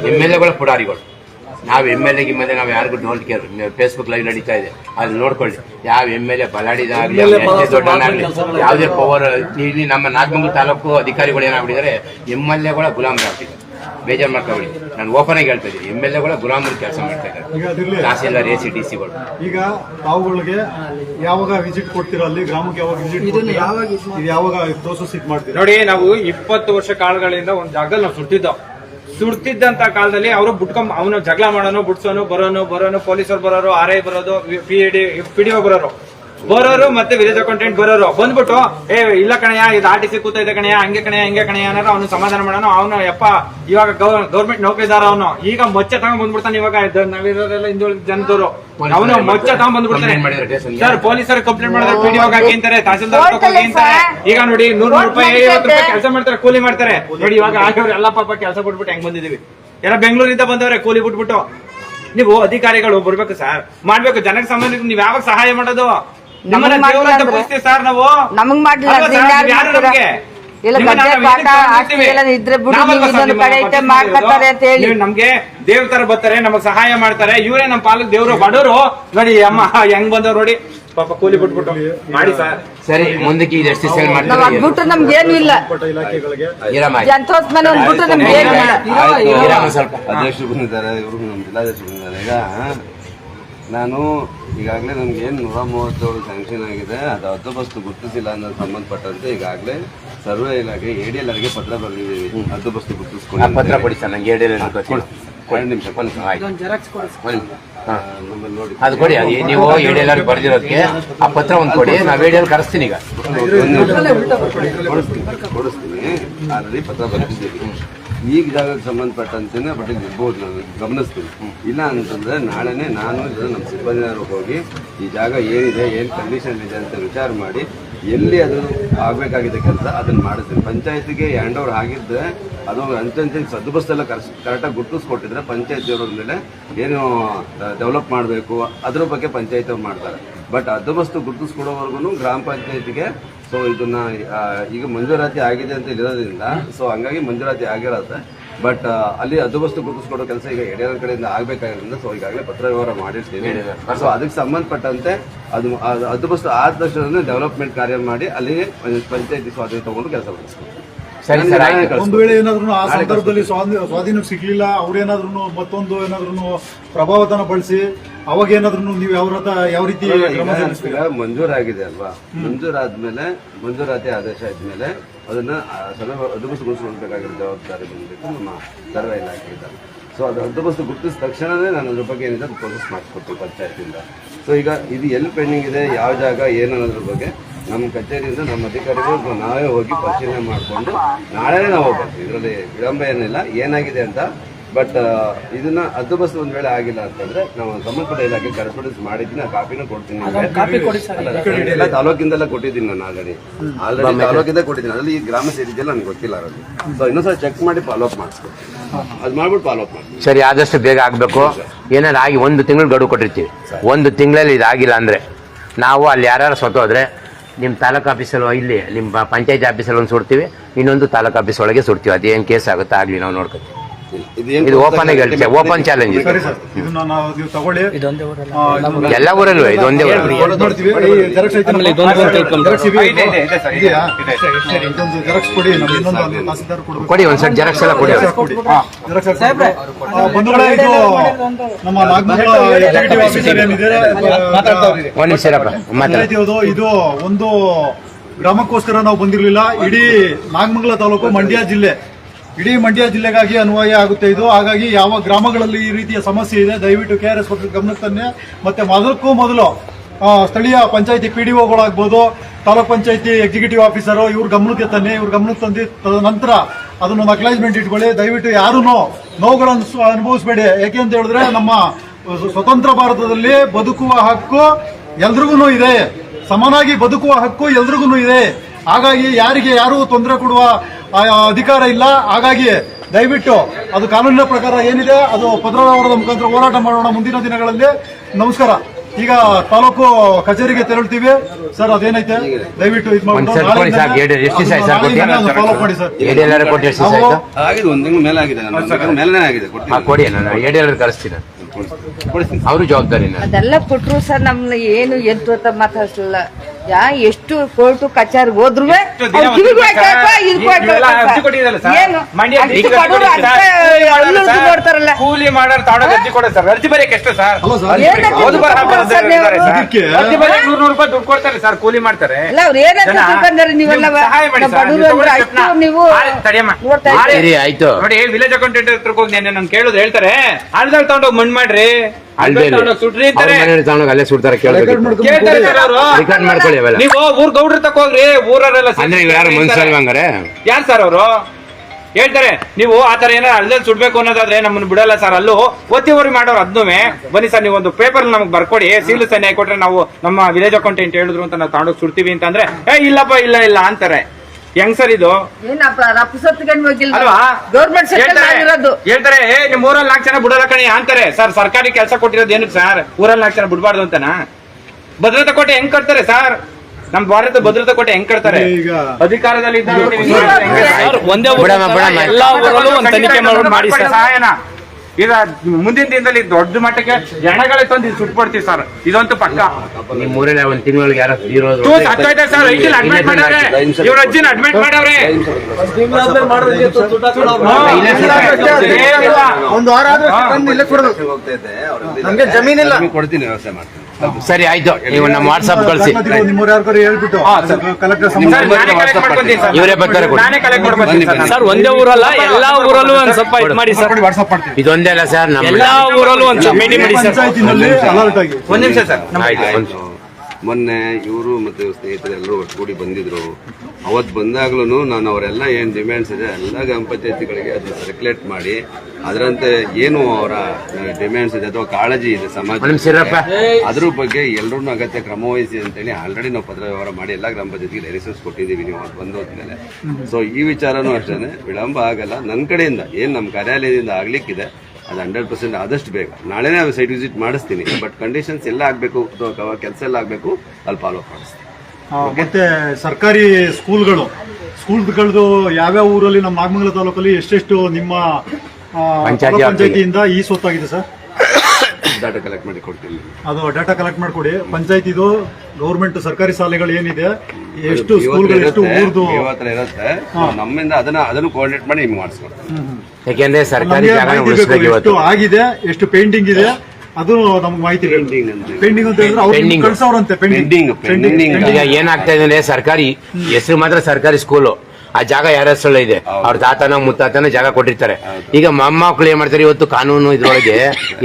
ಎಂ ಎಲ್ ಎಗಳ ಪುಡಾರಿಗಳು. ನಾವು ಎಂ ಎಲ್ ಎ ಮೇಲೆ ಎ ನಾವು ಯಾರಿಗೂ ಡೋಂಟ್ ಕೇರ್ ಫೇಸ್ಬುಕ್ ಲೈವ್ ನಡೀತಾ ಇದೆ. ಅಲ್ಲಿ ನೋಡ್ಕೊಳ್ಳಿ. ಯಾವ ಎಂ ಎಲ್ ಎ ಬಲಾಡಿದ ಆಗ್ಲಿ ಎಷ್ಟೇ ಯಾವುದೇ ಪವರ್ ಇಲ್ಲಿ ನಮ್ಮ ನಾಗಮಂಗಲ ತಾಲೂಕು ಅಧಿಕಾರಿಗಳು ಏನಾಗ್ಬಿಟ್ಟಿದ್ದಾರೆ ಎಂ ಎಲ್ ಎಗಳ ಗುಲಾಮರಾಗ್ತಿದ್ದಾರೆ ಬೇಜಾರು ಮಾಡ್ಕೊಳ್ಳಿ ನಾನು ಓಪನ್ ಆಗಿ ಹೇಳ್ತಾ ಇದ್ದೀನಿ. ಎಂ ಎಲ್ ಎಗಳ ಗುಲಾಮರು ಕೆಲಸ ಮಾಡ್ತಾ ಇದ್ದಾರೆ. ತಹಸೀಲ್ದಾರ್ ಎ ಸಿ ಡಿ ಸಿಗಳು ಈಗ ತಾವುಗಳಿಗೆ ಯಾವಾಗ ವಿಸಿಟ್ ಕೊಡ್ತೀರಾ ಅಲ್ಲಿ? ಗ್ರಾಮಕ್ಕೆ ಯಾವಾಗ ವಿಸಿಟ್ ಯಾವಾಗ ಯಾವಾಗ ಪ್ರೋಸೆಸ್ ಇದು ಮಾಡ್ತೀರಾ? ನೋಡಿ ನಾವು ಇಪ್ಪತ್ತು ವರ್ಷ ಕಾಲಗಳಿಂದ ಒಂದು ಜಾಗದಲ್ಲಿ ನಾವು ಸುಟ್ಟಿದ್ದೋ ಸುಡ್ತಿದ್ದಂತ ಕಾಲದಲ್ಲಿ ಅವರು ಬಿಟ್ಕೊಂಡ್ ಅವನು ಜಗಳ ಮಾಡೋನು ಬಿಡ್ಸೋನು ಬರೋನು ಬರೋನು, ಪೊಲೀಸರು ಬರೋರು ಆರ್ ಐ ಬರೋದು, ಪಿ ಡಿ ಪಿ ಡಿ ಬರೋರು. ಬರೋರು ಮತ್ತೆ ವಿಲೇಜ್ ಅಕೌಂಟೆಂಟ್ ಬರೋರು. ಬಂದ್ಬಿಟ್ಟು ಏ ಇಲ್ಲ ಕಣಯ್ಯ ಇದು ಆರ್ ಟಿ ಸಿ ಕೂತ ಇದೆ ಕಣಯ್ಯ ಹಂಗೆ ಕಣಯ್ಯ ಹಂಗೆ ಕಣಯ್ಯ ಅನ್ನೋದು ಅವ್ನು ಸಮಾಧಾನ ಮಾಡೋನು. ಅವನು ಯಪ್ಪ ಇವಾಗ ಗೌರ್ಮೆಂಟ್ ನೌಕರಿದಾರ ಅವನು. ಈಗ ಮೊಚ್ಚ ತಗೊಂಡ್ ಬಂದ್ಬಿಡ್ತಾನೆ ಇವಾಗ. ನಾವಿರೋರೆಲ್ಲ ಹಿಂದುಳಿದ ಜನದವರು. ಅವನು ಮೊಚ್ಚ ತಗೊಂಡ್ ಬಂದ್ಬಿಡ್ತಾನೆ? ಸರ್ ಪೊಲೀಸರು ಕಂಪ್ಲೇಂಟ್ ಮಾಡಿದ್ರೆ. ಪಿ ಡಿ ಹೋಗಿ ಅಂತಾರೆ ತಹಸೀಲ್ದಾರ್ ಅಂತಾರೆ ಈಗ ನೋಡಿ ನೂರ್ ನೂರ್ ರೂಪಾಯಿ ಐವತ್ತು ರೂಪಾಯಿ. ಕೆಲಸ ಮಾಡ್ತಾರೆ ಕೂಲಿ ಮಾಡ್ತಾರೆ. ನೋಡಿ ಇವಾಗ ಆಗಿವ್ರು ಎಲ್ಲ ಪಾಪ ಕೆಲಸ ಬಿಟ್ಬಿಟ್ಟು ಹೆಂಗ್ ಬಂದಿದೀವಿ ಎಲ್ಲ ಬೆಂಗಳೂರಿಂದ ಬಂದವ್ರೆ ಕೂಲಿ ಬಿಟ್ಬಿಟ್ಟು. ನೀವು ಅಧಿಕಾರಿಗಳು ಬರ್ಬೇಕು ಸರ್. ಮಾಡ್ಬೇಕು. ಜನಕ್ಕೆ ಸಂಬಂಧಿಸಿದ ನೀವ್ ಯಾವಾಗ ಸಹಾಯ ಮಾಡೋದು? ನಮಗ್ ಮಾಡ್ಲಿಲ್ಲ? ಇಲ್ಲ ಗದ್ದೆ ಪಾಠ ಆಸ್ತಿ ಎಲ್ಲ ಇದ್ರೆ ಬಿಡು ನಾವಲ್ವಾ ನೀವು ಸರ್ ಇದೊಂದು ಕಡೆ ಐತೆ ಪೂಜಿಸ್ತಾ ಮಾಡ್ಕೊತಾರೆ ಅಂತ ಹೇಳಿ. ನಮ್ಗೆ ದೇವ್ರ ತರ ಬರ್ತಾರೆ ನಮಗ್ ಸಹಾಯ ಮಾಡ್ತಾರೆ. ಇವರೇ ನಮ್ ಪಾಲಕ್ ದೇವ್ರು ಬಡವರು. ನೋಡಿ ಅಮ್ಮ ಹೆಂಗ್ ಬಂದವ್ರು ನೋಡಿ. ಪಾಪ ಕೂಲಿ ಬಿಟ್ಬಿಟ್ಟು ಮಾಡಿ ಸರ್. ಸರಿ ಮುಂದಕ್ಕೆ ಇದಷ್ಟು ಸೇಲ್ ಮಾಡ್ತೀವಿ ನಾವ್ ಅದ್ ಬಿಟ್ಟು ನಮ್ಗೆ ಏನು ಇಲ್ಲ. ಒಂದ್ ಬಿಟ್ಟು ನಮ್ಗೆ ಏನು ಇಲ್ಲ. ಸ್ವಲ್ಪ. ಅಧ್ಯಕ್ಷರು ಬಂದಿದ್ದಾರೆ ಇವರು ನಮ್ಮ ಜಿಲ್ಲಾಧ್ಯಕ್ಷರು ಬಂದಿದ್ದಾರೆ. ಈಗ ನಾನು ಈಗಾಗಲೇ ನಮ್ಗೆ ಏನು ನೂರ ಮೂವತ್ತೇಳು ಸ್ಯಾಂಕ್ಷನ್ ಆಗಿದೆ ಅದು ಹದ್ದುಬಸ್ತು ಗುರುತಿಸಿಲ್ಲ ಅನ್ನೋದು ಸಂಬಂಧಪಟ್ಟಂತೆ ಈಗಾಗಲೇ ಸರ್ವೆ ಇಲಾಖೆ ಎ ಡಿ ಎಲ್ ಅವರಿಗೆ ಪತ್ರ ಬರೆದಿದ್ದೀವಿ. ಹದ್ದುಬಸ್ತು ಆ ಗುರುತಿಸ್ಕೊಂಡು ಪತ್ರ ಕೊಡಿ ಸರ್ ನಂಗೆ ಎರಡು ನಿಮಿಷ ನಮ್ಮಲ್ಲಿ ನೋಡಿ. ಅದು ಕೊಡಿ ಅದು ನೀವು ಎಡಿಎಲ್ ಬರ್ದಿರೋದಕ್ಕೆ ಆ ಪತ್ರ ಒಂದು ಕೊಡಿ ನಾವು ಎಡಿಎಲ್ ಕರೆಸ್ತೀನಿ ಈಗ. ಕೊಡಿಸ್ತೀನಿ ಕೊಡಿಸ್ತೀನಿ. ಆಲ್ರೆಡಿ ಪತ್ರ ಬರೆದಿದ್ದೀವಿ. ಈಗ ಜಾಗಕ್ಕೆ ಸಂಬಂಧಪಟ್ಟಂತೆ ಬಟ್ ಇರ್ಬೋದು, ನಾನು ಗಮನಿಸ್ತೀನಿ. ಇಲ್ಲ ಅಂತಂದ್ರೆ ನಾಳೆನೇ ನಾನು ನಮ್ಮ ಸಿಬ್ಬಂದಿನವರು ಹೋಗಿ ಈ ಜಾಗ ಏನಿದೆ, ಏನು ಕಂಡೀಷನ್ ಇದೆ ಅಂತ ವಿಚಾರ ಮಾಡಿ ಎಲ್ಲಿ ಅದು ಆಗಬೇಕಾಗಿದೆ ಕೆಲಸ, ಅದನ್ನು ಮಾಡಿಸ್ತೀನಿ ಪಂಚಾಯತಿಗೆ ಹ್ಯಾಂಡ್ ಓವರ್ ಆಗಿದ್ದರೆ ಅದು ಅಂಚೆಂಚೆ ಸದ್ದುಬಸ್ತೆಲ್ಲ ಕರೆಸ್ ಕರೆಕ್ಟಾಗಿ ಗುರುತಿಸ್ಕೊಟ್ಟಿದ್ರೆ ಪಂಚಾಯತಿಯವ್ರ ಮೇಲೆ ಏನು ಡೆವಲಪ್ ಮಾಡಬೇಕು, ಅದ್ರ ಬಗ್ಗೆ ಪಂಚಾಯತ್ ಅವ್ರು ಮಾಡ್ತಾರೆ ಬಟ್ ಹದ್ದುಬಸ್ತು ಗುರುತಿಸ್ಕೊಡೋವರೆಗೂ ಗ್ರಾಮ ಪಂಚಾಯತಿಗೆ ಸೊ ಇದನ್ನು ಈಗ ಮಂಜೂರಾತಿ ಆಗಿದೆ ಅಂತ ಇರೋದ್ರಿಂದ ಸೊ ಹಂಗಾಗಿ ಮಂಜೂರಾತಿ ಆಗಿರತ್ತೆ. ಬಟ್ ಅಲ್ಲಿ ಹದ್ದುಬಸ್ತು ಗುರುತಿಸ್ಕೊಡೋ ಕೆಲಸ ಈಗ ಎಡೆಯರ ಕಡೆಯಿಂದ ಆಗ್ಬೇಕಾಗಿರೋದ್ರಿಂದ ಸೊ ಈಗಾಗಲೇ ಪತ್ರ ವ್ಯವಹಾರ ಮಾಡಿರ್ತೀವಿ. ಸೊ ಅದಕ್ಕೆ ಸಂಬಂಧಪಟ್ಟಂತೆ ಅದು ಅದು ಹದ್ದುಬಸ್ತು ಆದ ತಕ್ಷಣ ಡೆವಲಪ್ಮೆಂಟ್ ಕಾರ್ಯ ಮಾಡಿ ಅಲ್ಲಿ ಪಂಚಾಯತಿ ಸ್ವಾಧೀನ ತಗೊಂಡು ಕೆಲಸ ಮಾಡಿಸ್ತೀವಿ. ಸರಿ ಸರ್ ಒಂದು ವೇಳೆ ಏನಾದ್ರು ಆ ಸಂದರ್ಭದಲ್ಲಿ ಸ್ವಾಧೀನ ಸಿಗ್ಲಿಲ್ಲ ಅವ್ರೇನಾದ್ರು ಮತ್ತೊಂದು ಏನಾದ್ರು ಪ್ರಭಾವತನ ಬಳಸಿ ಅವಾಗ ಏನಾದ್ರು ನೀವು ಯಾವ ಯಾವ ರೀತಿ ಕ್ರಮ ಜರುಗಿಸ್ತೀರಾ? ಮಂಜೂರಾಗಿದೆ ಅಲ್ವಾ? ಮಂಜೂರಾದ್ಮೇಲೆ ಮಂಜೂರಾತಿ ಆದೇಶ ಆದ್ಮೇಲೆ ಅದನ್ನ ಆ, ಸರ್ವೆ ಹದ್ದುಬಸ್ತುಗೊಳಿಸ್ಕೊಳ್ಬೇಕಾಗಿರೋ ಜವಾಬ್ದಾರಿ ಬಂದ್ಬಿಟ್ಟು ನಮ್ಮ ಸರ್ವೆ ಇಲಾಖೆ ಇದೆ ಸೊ ಅದು ಹದ್ದುಬಸ್ತು ಗುರುತಿಸಿದ ತಕ್ಷಣವೇ ನಾನು ಅದ್ರ ಬಗ್ಗೆ ಏನಿದೆ ಅದು ಪ್ರೋಸೆಸ್ ಮಾಡಿಸ್ಕೊಡ್ತೀವಿ ಪಂಚಾಯತಿಂದ ಸೊ ಈಗ ಇದು ಎಲ್ಲಿ ಪೆಂಡಿಂಗ್ ಇದೆ ಯಾವ ಜಾಗ ಏನು ಅನ್ನೋದ್ರ ಬಗ್ಗೆ ನಮ್ಮ ಕಚೇರಿಯಿಂದ ನಮ್ಮ ಅಧಿಕಾರಿಗಳು ನಾವೇ ಹೋಗಿ ಪರಿಶೀಲನೆ ಮಾಡಿಕೊಂಡು ನಾಳೆನೇ ನಾವು ಹೋಗ್ಬೇಕು. ಇದರಲ್ಲಿ ವಿಳಂಬ ಏನಿಲ್ಲ. ಏನಾಗಿದೆ ಅಂತ ಬಟ್ ಇದನ್ನ ಹದ್ದುಬಸ್ತು ಒಂದ್ ವೇಳೆ ಆಗಿಲ್ಲ ಅಂತಂದ್ರೆ ನಾವು ಸಂಬಂಧಪಟ್ಟ ಇಲಾಖೆ ಕರೆಸ್ಪಾಂಡೆನ್ಸ್ ಮಾಡಿದ್ದೀನಿ ಆ ಕಾಪಿನ ಕೊಡ್ತೀನಿ. ತಾಲೂಕಿಂದೆಲ್ಲ ಕೊಟ್ಟಿದ್ದೀನಿ ನಾನು ಆಲ್ರೆಡಿ ಆಲ್ರೆಡಿ ತಾಲೂಕಿಂದ ಕೊಟ್ಟಿದ್ದೀನಿ. ಅದ್ರಲ್ಲಿ ಈ ಗ್ರಾಮ ಸೇರಿದ್ದೆಲ್ಲ ನನಗೆ ಗೊತ್ತಿಲ್ಲ ಅದರಲ್ಲಿ. ಸೊ ಇನ್ನೊಂದ್ಸಲ ಚೆಕ್ ಮಾಡಿ ಫಾಲೋ ಅಪ್ ಮಾಡಿಸ್ಕೊಡ್ತೀನಿ ಅದು ಮಾಡ್ಬಿಟ್ಟು ಫಾಲೋ ಅಪ್ ಮಾಡ್ತೀನಿ. ಸರಿ ಆದಷ್ಟು ಬೇಗ ಆಗಬೇಕು. ಏನಾರು ಆಗಿ ಒಂದು ತಿಂಗಳು ಗಡುವು ಕೊಟ್ಟಿರ್ತೀವಿ. ಒಂದು ತಿಂಗಳಲ್ಲಿ ಇದಾಗಿಲ್ಲ ಅಂದರೆ ನಾವು ಅಲ್ಲಿ ಯಾರ್ಯಾರು ಸತ್ತೋದ್ರೆ ನಿಮ್ಮ ತಾಲೂಕು ಆಫೀಸಲ್ಲಿ ಇಲ್ಲಿ ನಿಮ್ಮ ಪಂಚಾಯತ್ ಆಫೀಸಲ್ಲಿ ಒಂದು ಸುಡ್ತೀವಿ ಇನ್ನೊಂದು ತಾಲೂಕು ಆಫೀಸ್ ಒಳಗೆ ಸುಡ್ತೀವಿ. ಅದೇನು ಕೇಸ್ ಆಗುತ್ತೆ ಆಗಲಿ ನಾವು ನೋಡ್ಕೊತೀವಿ. ಇದು ಓಪನ್ ಆಗಿ ಓಪನ್ ಚಾಲೆಂಜ್ ಇದು ಸರಿ ಸರ್ ಇದನ್ನ ನಾವು ನೀವು ತಗೊಳ್ಳಿ. ಆ, ಇದನ್ನ ಎಲ್ಲ ಊರಲ್ಲೂ. ಇದು ಒಂದೇ ಊರಲ್ಲಿ ಕೊಡ್? ಇದೆಯಾ? ಇದೊಂದು ನಮ್ಗೆ ಇನ್ನೊಂದು ತಹಸೀಲ್ದಾರ್ ಒಂದು ಜೆರಾಕ್ಸ್ ಎಲ್ಲ ಕೊಡಿ. ಬಂಧುಗಳೇ ಇದು ನಮ್ಮ ನಾಗಮಂಗಲ ಎಕ್ಸಿಕ್ಯೂಟಿವ್ ಆಫೀಸರ್ ಏನಿದೆ ಒಂದು ನಿಮಿಷ ಇರಪ್ಪ ಮಾತಾಡಿ. ಇದು ಒಂದು ಗ್ರಾಮಕ್ಕೋಸ್ಕರ ನಾವು ಬಂದಿರಲಿಲ್ಲ ಇಡೀ ನಾಗಮಂಗಲ ತಾಲೂಕು ಮಂಡ್ಯ ಜಿಲ್ಲೆ. ಇಡೀ ಮಂಡ್ಯ ಜಿಲ್ಲೆಗಾಗಿ ಅನ್ವಯ ಆಗುತ್ತೆ ಇದು. ಹಾಗಾಗಿ ಯಾವ ಗ್ರಾಮಗಳಲ್ಲಿ ಈ ರೀತಿಯ ಸಮಸ್ಯೆ ಇದೆ, ದಯವಿಟ್ಟು ಕೆ ಆರ್ ಎಸ್ ಗಮನಕ್ಕೆ ತನ್ನಿ ಮತ್ತೆ ಮೊದಲಕ್ಕೂ ಮೊದಲು ಸ್ಥಳೀಯ ಪಂಚಾಯತಿ ಪಿ ಡಿ ಒಗಳಾಗ್ಬೋದು ತಾಲೂಕ್ ಪಂಚಾಯತಿ ಎಕ್ಸಿಕ್ಯೂಟಿವ್ ಆಫೀಸರು, ಇವ್ರ ಗಮನಕ್ಕೆ ತನ್ನಿ, ಇವ್ರ ಗಮನಕ್ಕೆ ತದ ನಂತರ ಅದನ್ನು ಅಕ್ಲೈಸ್ಮೆಂಟ್ ಇಟ್ಕೊಳ್ಳಿ. ದಯವಿಟ್ಟು ಯಾರೂ ನೋವುಗಳನ್ನು ಅನುಭವಿಸ್ಬೇಡಿ. ಯಾಕೆ ಅಂತ ಹೇಳಿದ್ರೆ ನಮ್ಮ ಸ್ವತಂತ್ರ ಭಾರತದಲ್ಲಿ ಬದುಕುವ ಹಕ್ಕು ಎಲ್ರಿಗೂ ಇದೆ. ಸಮನಾಗಿ ಬದುಕುವ ಹಕ್ಕು ಎಲ್ರಿಗೂ ಇದೆ. ಹಾಗಾಗಿ ಯಾರಿಗೆ ಯಾರು ತೊಂದರೆ ಕೊಡುವ ಅಧಿಕಾರ ಇಲ್ಲ. ಹಾಗಾಗಿ ದಯವಿಟ್ಟು ಅದು ಕಾನೂನಿನ ಪ್ರಕಾರ ಏನಿದೆ ಅದು ಪತ್ರವ್ಯವಹಾರದ ಮುಖಾಂತರ ಹೋರಾಟ ಮಾಡೋಣ ಮುಂದಿನ ದಿನಗಳಲ್ಲಿ. ನಮಸ್ಕಾರ. ಈಗ ತಾಲೂಕು ಕಚೇರಿಗೆ ತೆರಳ್ತೀವಿ. ಸರ್ ಅದೇನೈತೆ? ದಯವಿಟ್ಟು ಇದು ಮಾಡಿ ಸರ್. ಅವರು ಜವಾಬ್ದಾರಿ ಅದೆಲ್ಲ ಕೊಟ್ಟರು ಸರ್ ನಮ್ನ ಏನು ಎದ್ದು ಅಂತ ಮಾತಾಡ್ಸಲ್ಲ. ಯಾ ಎಷ್ಟು ಕೋರ್ಟ್ ಕಚೇರಿಗೆ ಹೋದ್ರು? ಕೂಲಿ ಮಾಡೋರು ತಾಡೋದು ಅರ್ಜಿ ಸರ್ ಅರ್ಜಿ ಬರೆಯಕ್ಕೆ ಎಷ್ಟು? ಅರ್ಜಿ ಬರೆಯಕ್ಕೆ ನೂರು ನೂರು ರೂಪಾಯಿ ದುಡ್ಡು ಕೊಡ್ತಾರೆ ಸರ್ ಕೂಲಿ ಮಾಡ್ತಾರೆ. ಅಲ್ಲ ಅವ್ರು ನೀವೆಲ್ಲ ಅಷ್ಟು ನೀವು ಆಯ್ತು. ನೋಡಿ ವಿಲೇಜ್ ಅಕೌಂಟೆಂಟ್ ಹತ್ರ ಹೋಗಿ ನೆನ್ನೆ ನಾನು ಕೇಳೋದು ಹೇಳ್ತಾರೆ ಹಳ್ದಲ್ಲಿ ತಗೊಂಡೋಗಿ ಮಣ್ಣು ಮಾಡ್ರಿ ತಗೊಂಡೋಗಿ ಸುಡ್ರಿ ಅಂತಾರೆ. ಮನೆಯಲ್ಲಿ ತಗೊಂಡೋಗಿ ಅಲ್ಲೇ ಸುಡ್ತಾರೆ ಕೇಳ್ತಾರೆ ಅವರು. ಮಾಡ್ಕೊಳ್ಳಿ ಅವೆಲ್ಲ ನೀವು ಊರ್ ಗೌಡ್ರ ತಕ ಹೋಗ್ರಿ ಊರವರೆಲ್ಲ ಅಂದ್ರೆ ಇವ್ ಯಾರು ಮನ್ಸಲ್ವ ಹಂಗಾರೆ? ಯಾರು ಸರ್ ಅವರು? ಹೇಳ್ತಾರೆ ನೀವು ಆತರ ತರ ಏನಾರ ಅಲ್ಲದಲ್ಲಿ ಸುಡ್ಬೇಕು ಅನ್ನೋದಾದ್ರೆ ನಮ್ಮನ್ನ ಬಿಡಲ್ಲ ಸರ್ ಅಲ್ಲೂ ಒತ್ತಿವರಿ ಮಾಡೋರು ಅದ್ನೂ ಬನ್ನಿ ಸರ್ ನೀವು ಒಂದು ಪೇಪರ್ ನಮಗೆ ಬರ್ಕೊಡಿ. ಸೀಲು ಸನ್ನೆ ಕೊಟ್ರೆ ನಾವು ನಮ್ಮ ವಿಲೇಜ್ ಅಕೌಂಟೆಂಟ್ ಹೇಳಿದ್ರು ಅಂತ ನಾವು ತಗೊಂಡೋಗಿ ಸುಡ್ತೀವಿ ಅಂತಂದ್ರೆ ಏ ಇಲ್ಲಪ್ಪ ಇಲ್ಲ ಇಲ್ಲ ಅಂತಾರೆ. ಹೆಂಗ್ ಸರ್ ಇದು? ಏನಪ್ಪ ರಪ್ಪ ಸತ್ಕೊಂಡು ಹೋಗಿಲ್ಲ ಅಲ್ವಾ? ಗೌರ್ಮೆಂಟ್ ಹೇಳ್ತಾರೆ. ಏ ನಿಮ್ ಊರಲ್ಲಿ ನಾಲ್ಕು ಜನ ಬಿಡಲ್ಲ ಕಣಿ ಅಂತಾರೆ. ಸರ್ ಸರ್ಕಾರಿ ಕೆಲಸ ಕೊಟ್ಟಿರೋದು ಏನಕ್ಕೆ ಸರ್ ಊರಲ್ಲಿ ನಾಲ್ಕು ಜನ ಬಿಡಬಾರ್ದು ಅಂತನಾ? ಭದ್ರತಾ ಕೋಟೆ ಹೆಂಗ್ ಕಟ್ತಾರೆ ಸರ್ ನಮ್ ಭಾರತ ಭದ್ರತೆ ಕೋಟೆ ಹೆಂಗ್ ಕಟ್ತಾರೆ? ಈಗ ಅಧಿಕಾರದಲ್ಲಿ ಒಂದೇ. ಎಲ್ಲಾ ಊರಲ್ಲೂ ಒಂದು ತನಿಖೆ ಮಾಡಿ ಸಹಾಯನ. ಈಗ ಮುಂದಿನ ದಿನದಲ್ಲಿ ದೊಡ್ಡ ಮಟ್ಟಕ್ಕೆ ಜನಗಳೇ ತಂದು ಸುಟ್ ಸುಟ್ಬಿಡ್ತೀವಿ ಸರ್. ಇದಂತೂ ಪಕ್ಕ. ನಿಮ್ ಊರಲ್ಲಿ ಒಂದ್ ತಿಂಗಳಿಗೆ ಯಾರೋ ಇರೋದು ಟೂ ಸರ್ ಐಟಿಲ್ ಅಡ್ಮಿಟ್ ಮಾಡವ್ರೆ. ಇವ್ರ ಅಜ್ಜಿನ ಅಡ್ಮಿಟ್ ಮಾಡವ್ರೆ. ಒಂದು ವಾರ ಆದ್ರೆ ನಮ್ಗೆ ಜಮೀನಿಲ್ಲ. ಕೊಡ್ತೀನಿ ವ್ಯವಸ್ಥೆ ಮಾಡ್ತೀನಿ. ಸರಿ ಆಯ್ತು. ನೀವು ನಮ್ಮ ವಾಟ್ಸ್ಆಪ್ ಕಳಿಸಿ. ಇವರೇ ಬೇಕಾರೆ ಕೊಡಿ. ನಾನೇ collect ಮಾಡ್ಕೊಂತೀನಿ ಸರ್. ಒಂದೇ ಊರಲ್ಲ ಎಲ್ಲಾ ಊರಲ್ಲೂ ಒಂದ್ ಸ್ವಲ್ಪ ಇದು ಮಾಡಿ ಸರ್. ಇದೊಂದೇ ಅಲ್ಲ ಸರ್ ನಮ್ಮ ಎಲ್ಲಾ ಊರಲ್ಲೂ ಒಂದ್ ಸ್ವಲ್ಪ ಮಾಡಿ ಸರ್. ಅಲರ್ಟ್ ಆಗಿ ಒಂದ್ ನಿಮಿಷ. ಸರ್ ಆಯ್ತು ಆಯ್ತು. ಮೊನ್ನೆ ಇವರು ಮತ್ತೆ ಸ್ನೇಹಿತರು ಎಲ್ಲರೂ ಒಟ್ಟುಗೂಡಿ ಬಂದಿದ್ರು. ಅವತ್ತು ಬಂದಾಗ್ಲೂ ನಾನು ಅವರೆಲ್ಲ ಏನು ಡಿಮ್ಯಾಂಡ್ಸ್ ಇದೆ ಎಲ್ಲ ಗ್ರಾಮ ಪಂಚಾಯತಿಗಳಿಗೆ ಅದು ಸರ್ಕ್ಯುಲೇಟ್ ಮಾಡಿ ಅದರಂತೆ ಏನು ಅವರ ಡಿಮ್ಯಾಂಡ್ಸ್ ಇದೆ ಅಥವಾ ಕಾಳಜಿ ಇದೆ ಸಮಾಜ ಅದ್ರ ಬಗ್ಗೆ ಎಲ್ಲರೂ ಅಗತ್ಯ ಕ್ರಮ ವಹಿಸಿ ಅಂತೇಳಿ ಆಲ್ರೆಡಿ ನಾವು ಪತ್ರ ವ್ಯವಹಾರ ಮಾಡಿ ಎಲ್ಲ ಗ್ರಾಮ ಪಂಚಾಯತಿಗೆ ಲೈಸೆನ್ಸ್ ಕೊಟ್ಟಿದ್ದೀವಿ ನೀವು ಅವ್ರು ಬಂದು ಹೋದ್ಮೇಲೆ. ಸೊ ಈ ವಿಚಾರನೂ ಅಷ್ಟೇ ವಿಳಂಬ ಆಗಲ್ಲ. ನನ್ನ ಕಡೆಯಿಂದ ಏನು ನಮ್ಮ ಕಾರ್ಯಾಲಯದಿಂದ ಆಗ್ಲಿಕ್ಕಿದೆ ಅದು ಹಂಡ್ರೆಡ್ ಪರ್ಸೆಂಟ್ ಆದಷ್ಟು ಬೇಗ. ನಾಳೆನೇ ಸೈಟ್ ವಿಸಿಟ್ ಮಾಡಿಸ್ತೀನಿ. ಬಟ್ ಕಂಡೀಷನ್ಸ್ ಎಲ್ಲ ಆಗಬೇಕು. ಕೆಲಸ ಎಲ್ಲ ಆಗಬೇಕು ಅಲ್ಲಿ ಫಾಲೋ ಮಾಡಿಸ್ತೀನಿ. ಮತ್ತೆ ಸರ್ಕಾರಿ ಸ್ಕೂಲ್ಗಳು ಸ್ಕೂಲ್ಗಳದ್ದು ಯಾವ್ಯಾವ ಊರಲ್ಲಿ ನಮ್ಮ ನಾಗಮಂಗಲ ತಾಲೂಕಲ್ಲಿ ಎಷ್ಟೆಷ್ಟು ನಿಮ್ಮ ಪಂಚಾಯ್ತಿಯಿಂದ ಈ ಸೊತ್ತಾಗಿದೆ ಸರ್? ಡಾಟಾ ಕಲೆಕ್ಟ್ ಮಾಡಿ ಕೊಡ್ತೀನಿ. ಅದು ಡಾಟಾ ಕಲೆಕ್ಟ್ ಮಾಡಿಕೊಡಿ. ಪಂಚಾಯತ್ ಇದು ಗೌರ್ಮೆಂಟ್ ಸರ್ಕಾರಿ ಶಾಲೆಗಳು ಏನಿದೆ ಎಷ್ಟು ಸ್ಕೂಲ್ಗಳು ಎಷ್ಟು ಇರುತ್ತೆ, ಊರ್ದು? ಇವತ್ತರ ಇರುತ್ತೆ. ನಮ್ಮಿಂದ ಅದನ್ನ ಅದನ್ನು ಕೋಆರ್ಡಿನೇಟ್ ಮಾಡಿ ನಿಮ್ಗೆ ಮಾಡಿಸ್ಕೊಡ್ತೀನಿ. ಯಾಕೆಂದ್ರೆ ಸರ್ಕಾರಿ ಜಾಗ ಎಷ್ಟು ಇವತ್ತು. ಆಗಿದೆ ಎಷ್ಟು ಪೇಂಟಿಂಗ್ ಇದೆ ಅದು ನಮ್ಗೆ ಮಾಹಿತಿ ಬೇಕು. Pending ಅಂತ. ಪೇಂಟಿಂಗ್ ಅಂತ ಹೇಳಿದ್ರೆ ಅವ್ರು. Pending pending. ಈಗ ಏನಾಗ್ತಾ ಇದೆ ಅಂದ್ರೆ ಸರ್ಕಾರಿ ಹೆಸರು ಮಾತ್ರ ಸರ್ಕಾರಿ ಸ್ಕೂಲು ಆ ಜಾಗ ಯಾರ ಹೆಸರಲ್ಲ ಇದೆ. ಅವ್ರ ತಾತನ ಮುತ್ತಾತನ ಜಾಗ ಕೊಟ್ಟಿರ್ತಾರೆ. ಈಗ ಮೊಮ್ಮಕ್ಳು ಏನ್ ಮಾಡ್ತಾರೆ ಇವತ್ತು ಕಾನೂನು ಇದ್ರೊಳಗೆ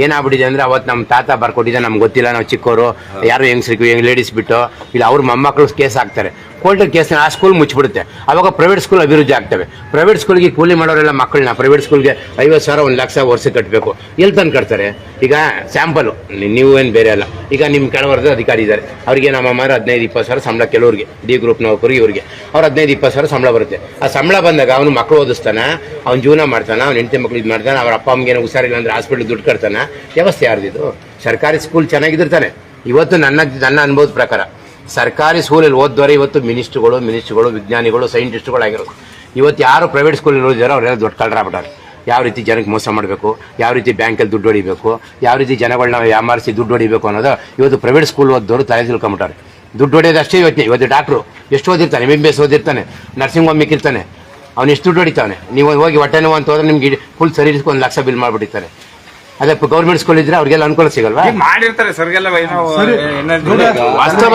ಏನಾಗ್ಬಿಟ್ಟಿದೆ ಅಂದ್ರೆ ಅವತ್ತು ನಮ್ಮ ತಾತ ಬರ್ಕೊಟ್ಟಿದ್ದೆ ನಮ್ಗೆ ಗೊತ್ತಿಲ್ಲ ನಾವು ಚಿಕ್ಕವರು ಯಾರು ಹೆಂಗ್ಸ್ರಿಗೆ ಹೆಂಗ್ ಲೇಡೀಸ್ ಬಿಟ್ಟು ಇಲ್ಲ ಅವ್ರ ಮೊಮ್ಮಕ್ಳು ಕೇಸ್ ಹಾಕ್ತಾರೆ. ಕೋರ್ಟಲ್ಲಿ ಕೇಸ್ ಆ ಸ್ಕೂಲ್ ಮುಚ್ಚಿಬಿಡುತ್ತೆ. ಅವಾಗ ಪ್ರೈವೇಟ್ ಸ್ಕೂಲ್ ಅಭಿವೃದ್ಧಿ ಆಗ್ತವೆ. ಪ್ರೈವೇಟ್ ಸ್ಕೂಲ್ಗೆ ಕೂಲಿ ಮಾಡೋರೆಲ್ಲ ಮಕ್ಕಳನ್ನ ಪ್ರೈವೇಟ್ ಸ್ಕೂಲ್ಗೆ ಐವತ್ತು ಸಾವಿರ, ಒಂದು ಲಕ್ಷ ವರ್ಷ ಕಟ್ಟಬೇಕು ಎಲ್ಲಿ ತಂದು ಕಟ್ತಾರೆ? ಈಗ ಸ್ಯಾಂಪಲ್ ನೀವು ಏನು ಬೇರೆ ಅಲ್ಲ. ಈಗ ನಿಮ್ಮ ಕೆಳವರ್ಗದ ಅಧಿಕಾರಿ ಇದ್ದಾರೆ. ಅವರಿಗೆ ನಮ್ಮ ಅಮ್ಮ ಹದಿನೈದು, ಇಪ್ಪತ್ತು ಸಾವಿರ ಸಂಬಳ ಕೆಲವ್ರಿಗೆ ಡಿ ಗ್ರೂಪ್ ನೌಕರಿಗೆ ಇವ್ರಿಗೆ. ಅವ್ರು ಹದಿನೈದು, ಇಪ್ಪತ್ತು ಸಾವಿರ ಸಂಬಳ ಬರುತ್ತೆ. ಆ ಸಂಬಳ ಬಂದಾಗ ಅವನು ಮಕ್ಕಳು ಓದಿಸ್ತಾನೆ, ಅವ್ನು ಜೀವನ ಮಾಡ್ತಾನೆ, ಅವ್ನು ಹೆಂಡತಿ ಮಕ್ಳು ಇದು ಮಾಡ್ತಾನೆ, ಅವ್ರ ಅಪ್ಪ ಅಮ್ಮಗೆ ಏನೋ ಹುಷಾರಿಲ್ಲ ಅಂದ್ರೆ ಹಾಸ್ಪಿಟ್ಲ್ ದುಡ್ಡು ಕಟ್ತಾನೆ. ವ್ಯವಸ್ಥೆ ಯಾರ್ದಿದು? ಸರ್ಕಾರಿ ಸ್ಕೂಲ್ ಚೆನ್ನಾಗಿದ್ದಿರ್ತಾನೆ. ಇವತ್ತು ನನ್ನ ನನ್ನ ಅನುಭವದ ಪ್ರಕಾರ. ಸರ್ಕಾರಿ ಸ್ಕೂಲಲ್ಲಿ ಓದ್ದವರೆ ಇವತ್ತು ಮಿನಿಸ್ಟ್ರುಗಳು ಮಿನಿಸ್ಟ್ರುಗಳು, ವಿಜ್ಞಾನಿಗಳು ಸೈಂಟಿಸ್ಟ್ಗಳು ಆಗಿರೋದು. ಇವತ್ತು ಯಾರು ಪ್ರೈವೇಟ್ ಸ್ಕೂಲಲ್ಲಿ ಓದಿದಾರೋ ಅವರೆಲ್ಲ ದೊಡ್ಡ ಕಳ್ಳರಾಗ್ಬಿಟ್ಟಾರೆ ಯಾವ ರೀತಿ ಜನಕ್ಕೆ ಮೋಸ ಮಾಡಬೇಕು, ಯಾವ ರೀತಿ ಬ್ಯಾಂಕಲ್ಲಿ ದುಡ್ಡು ಹೊಡಿಬೇಕು, ಯಾವ ರೀತಿ ಜನಗಳನ್ನ ವ್ಯಾಮಾರಿಸಿ ದುಡ್ಡು ಹೊಡಿಬೇಕು ಅನ್ನೋದು ಇವತ್ತು ಪ್ರೈವೇಟ್ ಸ್ಕೂಲ್ ಓದೋರು ತಲೆ ತಿಳ್ಕೊಂಬಿಟ್ಟಾರೆ ದುಡ್ಡು ಹೊಡೆಯೋದಷ್ಟೇ ಇವತ್ತು ಇವತ್ತು ಡಾಕ್ಟ್ರು ಎಷ್ಟು ಓದಿರ್ತಾನೆ? ಎಂ ಬಿ ಎಸ್ ಓದಿರ್ತಾನೆ, ನರ್ಸಿಂಗ್ ಹೋಮ್ ಮಿಕ್ಕಿರ್ತಾನೆ ಅವ್ನು ಎಷ್ಟು ದುಡ್ಡು ಹೊಡಿತಾನೆ ನೀವು ಹೋಗಿ ಹೊಟ್ಟೆ ನೋವು ಅಂತ ಹೋದ್ರೆ ನಿಮ್ಗೆ ಫುಲ್ ಸರ್ವಿಸ್ಗೆ ಒಂದು ಲಕ್ಷ ಬಿಲ್ ಮಾಡಿಬಿಟ್ಟಿರ್ತಾರೆ. ಅದೇ ಗೌರ್ಮೆಂಟ್ ಸ್ಕೂಲ್ ಇದ್ರೆ ಅವ್ರಿಗೆಲ್ಲ ಅನುಕೂಲ ಸಿಗಲ್ವಾ? ಮಾಡಿರ್ತಾರೆ ಸರ್ಗೆಲ್ಲ ಏನೋ ವಾಸ್ತವ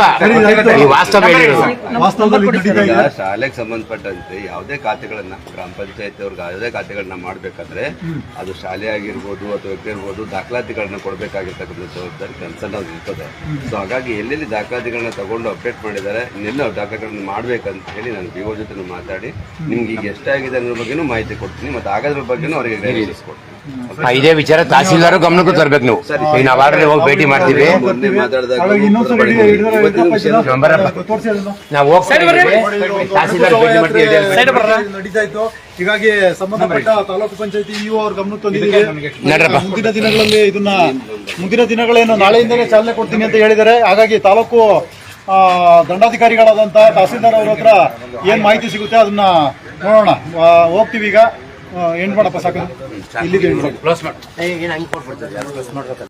ಈ ವಾಸ್ತವ ಹೇಳಿರೋದು. ವಾಸ್ತವದಲ್ಲಿ ನಡೀತಾ ಶಾಲೆಗೆ ಸಂಬಂಧಪಟ್ಟಂತೆ ಯಾವುದೇ ಖಾತೆಗಳನ್ನ ಗ್ರಾಮ ಪಂಚಾಯತ್ ಅವ್ರಿಗೆ ಯಾವುದೇ ಖಾತೆಗಳನ್ನ ಮಾಡ್ಬೇಕಾದ್ರೆ ಅದು ಶಾಲೆ ಆಗಿರ್ಬೋದು ಅಥವಾ ವ್ಯಕ್ತಿ ಇರ್ಬೋದು ದಾಖಲಾತಿಗಳನ್ನ ಕೊಡ್ಬೇಕಾಗಿರ್ತಕ್ಕಂಥ ಜವಾಬ್ದಾರಿ ಕನ್ಸರ್ನ್ ಅವ್ರಿಗೆ ಇರ್ತದೆ. ಸೊ ಹಾಗಾಗಿ ಎಲ್ಲೆಲ್ಲಿ ದಾಖಲಾತಿಗಳನ್ನ ತಗೊಂಡು ಅಪ್ಡೇಟ್ ಮಾಡಿದ್ದಾರೆ ನೆಲ್ಲ ದಾಖಲೆಗಳನ್ನ ಮಾಡ್ಬೇಕಂತ ಹೇಳಿ ನಾನು ಬಿಒ ಜೊತೆ ಮಾತಾಡಿ ನಿಮ್ಗೆ ಈಗ ಎಷ್ಟಾಗಿದೆ ಅನ್ನೋ ಬಗ್ಗೆನೂ ಮಾಹಿತಿ ಕೊಡ್ತೀನಿ ಮತ್ತೆ ಆಗೋದ್ರ ಬಗ್ಗೆನೂ ಅವರಿಗೆ ಗೈಡೆನ್ಸ್ ಕೊಡ್ತೀನಿ. ಇದೇ ವಿಚಾರ ತಹಸೀಲ್ದಾರ್ ಗಮನಕ್ಕೂ ತರ್ಬೇಕು ನೀವು. ಈಗ ನಾವು ಆಲ್ರೆಡಿ ಹೋಗಿ ಭೇಟಿ ಮಾಡ್ತೀವಿ. ನಾವು ತಹಸೀಲ್ದಾರ್ ಭೇಟಿ ಮಾಡ್ತೀವಿ ಹೀಗಾಗಿ ಸಂಬಂಧಪಟ್ಟ ತಾಲೂಕು ಪಂಚಾಯತಿ ಇಒ ಅವ್ರ ಗಮನಕ್ಕೆ ತಂದಿದ್ದೀವಿ. ನಡ್ರಪ್ಪ. ಮುಂದಿನ ದಿನಗಳಲ್ಲಿ ಇದನ್ನ ಮುಂದಿನ ದಿನಗಳೇನು ನಾಳೆಯಿಂದಲೇ ಚಾಲನೆ ಕೊಡ್ತೀನಿ ಅಂತ ಹೇಳಿದ್ದಾರೆ. ಹಾಗಾಗಿ ತಾಲೂಕು ದಂಡಾಧಿಕಾರಿಗಳಾದಂತಹ ದಂಡಾಧಿಕಾರಿಗಳಾದಂತ ತಹಸೀಲ್ದಾರ್ ಅವ್ರ ಹತ್ರ ಏನ್ ಮಾಹಿತಿ ಸಿಗುತ್ತೆ ಅದನ್ನ ನೋಡೋಣ. ಹೋಗ್ತೀವಿ ಈಗ. ಎಂಡ್ ಮಾಡಪ್ಪ ಸಾಕು? ಇಲ್ಲಿಗೆ ಕೊಟ್ಬಿಡ್ತಾರೆ ಯಾರು ಕ್ಲೋಸ್ ಮಾಡಿ